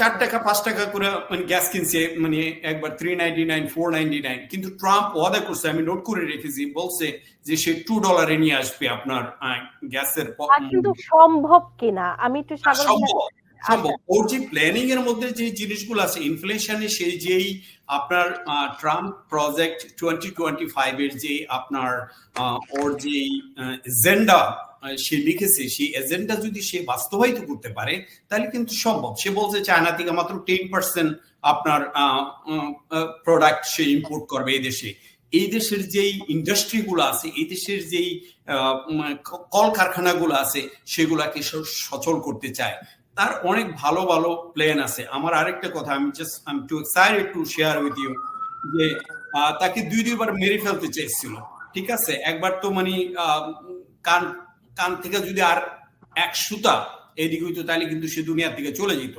চার টাকা পাঁচ টাকা করে মানে গ্যাস কিনছে মানে একবার three ninety nine four ninety nine কিন্তু ট্রাম্প ওয়াদা করছে আমি নোট করে রেখেছি বলছে যে সে টু ডলারে নিয়ে আসবে আপনার গ্যাসের কিন্তু সম্ভব কিনা? আমি একটু সম্ভব সম্ভব। ওর যে প্ল্যানিং এর মধ্যে যে জিনিসগুলো আছে ইনফ্লেশনে সেই যেই আপনার Trump project twenty twenty five এর যে আপনার ওর যে এজেন্ডা সে লিখেছে সেই এজেন্ডা যদি সে বাস্তবায়িত করতে পারে, তাহলে কিন্তু সম্ভব। সে বলছে চায়না থেকে মাত্র টেন পার্সেন্ট আপনার প্রোডাক্ট সে ইম্পোর্ট করবে এই দেশে। এই দেশের যেই ইন্ডাস্ট্রি গুলো আছে, এই দেশের যেই কলকারখানাগুলো আছে, সেগুলাকে সচল করতে চায়। তার অনেক ভালো ভালো প্ল্যান আছে। আমার আরেকটা কথা, আমি just I too excited to share with you যে তাকে দুই, দুইবার মেরে ফেলতে চেয়েছিল। ঠিক আছে? একবার তো মানে কান কান থেকে যদি আর এক সুতা এদিকে হইতো, তাহলে কিন্তু সে দুনিয়ার দিকে চলে যেত।